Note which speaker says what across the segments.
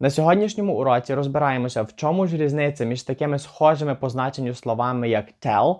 Speaker 1: На сьогоднішньому уроці розбираємося, в чому ж різниця між такими схожими по значенню словами як tell,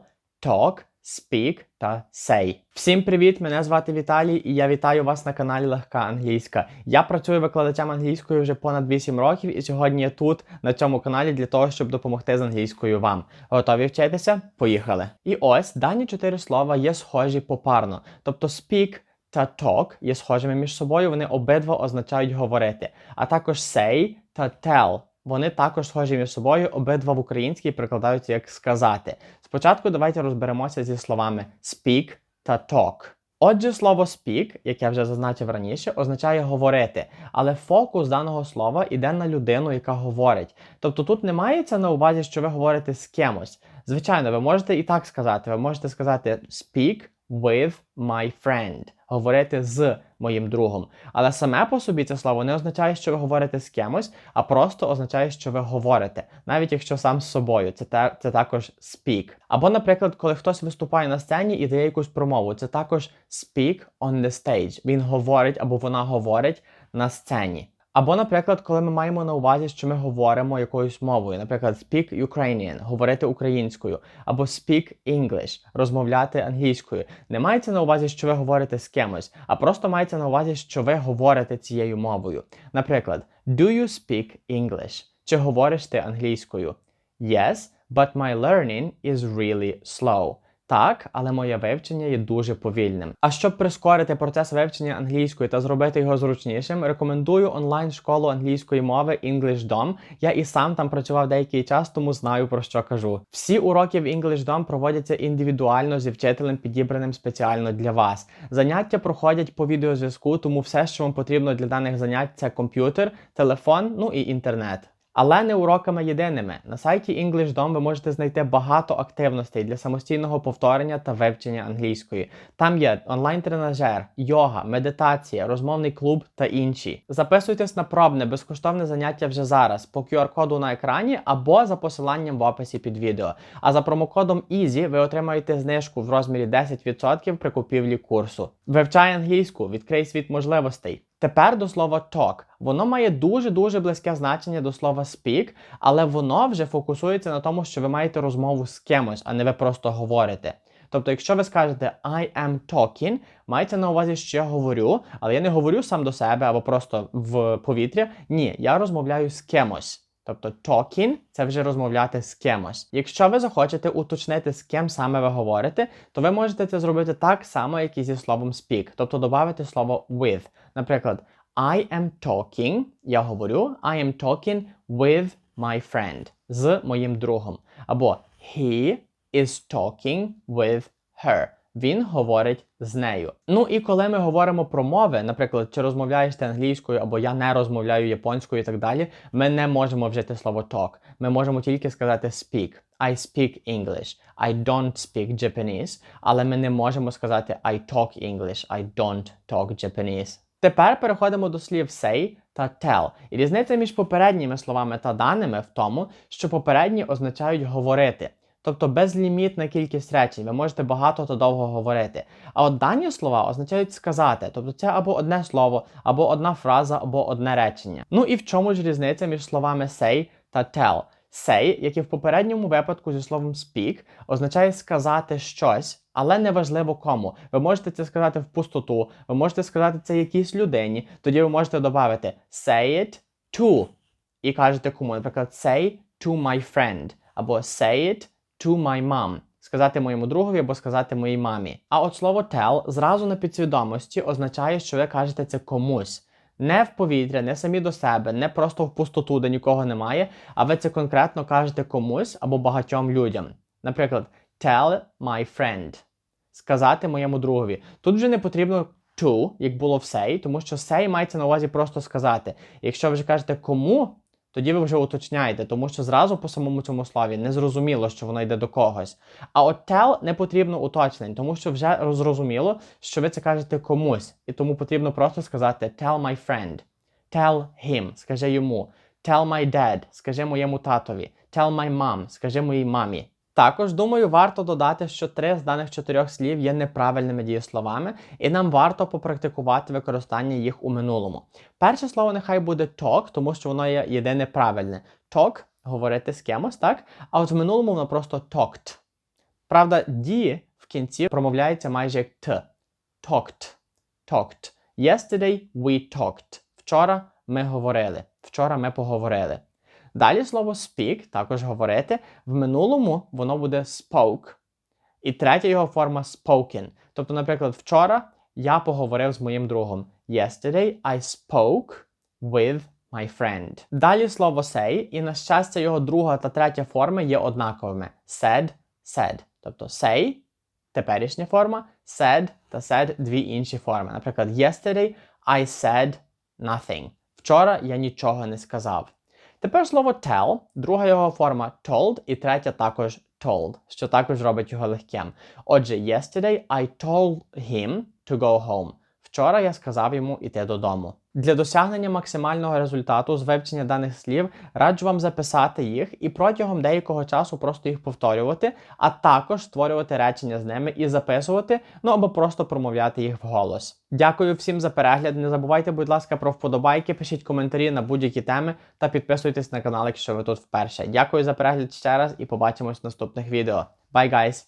Speaker 1: talk, speak та say. Всім привіт! Мене звати Віталій, і я вітаю вас на каналі Легка Англійська. Я працюю викладачем англійської вже понад 8 років, і сьогодні я тут на цьому каналі для того, щоб допомогти з англійською вам. Готові вчитися? Поїхали! І ось дані чотири слова є схожі попарно, тобто speak та talk є схожими між собою, вони обидва означають говорити, а також say та tell. Вони також схожі між собою, обидва в українській прикладаються як сказати. Спочатку давайте розберемося зі словами speak та talk. Отже, слово speak, як я вже зазначив раніше, означає говорити, але фокус даного слова йде на людину, яка говорить. Тобто тут не мається на увазі, що ви говорите з кимось. Звичайно, ви можете і так сказати. Ви можете сказати speak with my friend, говорити з моїм другом. Але саме по собі це слово не означає, що ви говорите з кимось, а просто означає, що ви говорите, навіть якщо сам з собою. Це та, це також speak. Або, наприклад, коли хтось виступає на сцені і дає якусь промову, це також speak on the stage. Він говорить або вона говорить на сцені. Або, наприклад, коли ми маємо на увазі, що ми говоримо якоюсь мовою, наприклад, speak Ukrainian, говорити українською, або speak English, розмовляти англійською. Не мається на увазі, що ви говорите з кимось, а просто мається на увазі, що ви говорите цією мовою. Наприклад, do you speak English? Чи говориш ти англійською? Yes, but my learning is really slow. Так, але моє вивчення є дуже повільним. А щоб прискорити процес вивчення англійської та зробити його зручнішим, рекомендую онлайн-школу англійської мови EnglishDom. Я і сам там працював деякий час, тому знаю про що кажу. Всі уроки в EnglishDom проводяться індивідуально зі вчителем, підібраним спеціально для вас. Заняття проходять по відеозв'язку, тому все, що вам потрібно для даних занять, це комп'ютер, телефон, ну і інтернет. Але не уроками єдиними. На сайті EnglishDom ви можете знайти багато активностей для самостійного повторення та вивчення англійської. Там є онлайн-тренажер, йога, медитація, розмовний клуб та інші. Записуйтесь на пробне безкоштовне заняття вже зараз по QR-коду на екрані або за посиланням в описі під відео. А за промокодом EASY ви отримаєте знижку в розмірі 10% при купівлі курсу. Вивчай англійську, відкрий світ можливостей. Тепер до слова talk. Воно має дуже-дуже близьке значення до слова speak, але воно вже фокусується на тому, що ви маєте розмову з кимось, а не ви просто говорите. Тобто, якщо ви скажете I am talking, мається на увазі, що я говорю, але я не говорю сам до себе або просто в повітря. Ні, я розмовляю з кимось. Тобто talking – це вже розмовляти з кимось. Якщо ви захочете уточнити, з ким саме ви говорите, то ви можете це зробити так само, як і зі словом speak, тобто додати слово with. Наприклад, I am talking, я говорю, I am talking with my friend, з моїм другом. Або he is talking with her. Він говорить з нею. Ну і коли ми говоримо про мови, наприклад, чи розмовляєш ти англійською, або я не розмовляю японською і так далі, ми не можемо вжити слово talk. Ми можемо тільки сказати speak. I speak English. I don't speak Japanese. Але ми не можемо сказати I talk English. I don't talk Japanese. Тепер переходимо до слів say та tell. І різниця між попередніми словами та даними в тому, що попередні означають говорити. Тобто безлімітна кількість речень, ви можете багато та довго говорити. А от дані слова означають сказати, тобто це або одне слово, або одна фраза, або одне речення. Ну і в чому ж різниця між словами say та tell? Say, як і в попередньому випадку зі словом speak, означає сказати щось, але неважливо кому. Ви можете це сказати в пустоту, ви можете сказати це якійсь людині, тоді ви можете додати say it to. І кажете кому, наприклад, say to my friend, або say it to my mom. Сказати моєму другові або сказати моїй мамі. А от слово tell зразу на підсвідомості означає, що ви кажете це комусь. Не в повітря, не самі до себе, не просто в пустоту, де нікого немає, а ви це конкретно кажете комусь або багатьом людям. Наприклад, tell my friend. Сказати моєму другові. Тут вже не потрібно to, як було в say, тому що say мається на увазі просто сказати. Якщо ви вже кажете кому, тоді ви вже уточняєте, тому що зразу по самому цьому слові не зрозуміло, що воно йде до когось. А от tell не потрібно уточнень, тому що вже зрозуміло, що ви це кажете комусь, і тому потрібно просто сказати tell my friend, tell him, скажи йому, tell my dad, скажи моєму татові, tell my mom, скажи моїй мамі. Також думаю, варто додати, що три з даних чотирьох слів є неправильними дієсловами, і нам варто попрактикувати використання їх у минулому. Перше слово нехай буде talk, тому що воно є єдине правильне. Talk – говорити з кимось, так? А от в минулому воно просто talked. Правда, ді в кінці промовляється майже як т. Talked. Talked. Yesterday we talked. Вчора ми говорили. Вчора ми поговорили. Далі слово speak, також говорити. В минулому воно буде spoke. І третя його форма spoken. Тобто, наприклад, вчора я поговорив з моїм другом. Yesterday I spoke with my friend. Далі слово say, і на щастя, його друга та третя форми є однаковими. Said, said. Тобто say теперішня форма, said та said дві інші форми. Наприклад, yesterday I said nothing. Вчора я нічого не сказав. Тепер слово tell, друга його форма told і третя також told, що також робить його легким. Отже, yesterday I told him to go home. Вчора я сказав йому іти додому. Для досягнення максимального результату з вивчення даних слів раджу вам записати їх і протягом деякого часу просто їх повторювати, а також створювати речення з ними і записувати, ну або просто промовляти їх вголос. Дякую всім за перегляд. Не забувайте, будь ласка, про вподобайки, пишіть коментарі на будь-які теми та підписуйтесь на канал, якщо ви тут вперше. Дякую за перегляд ще раз і побачимось в наступних відео. Bye, guys!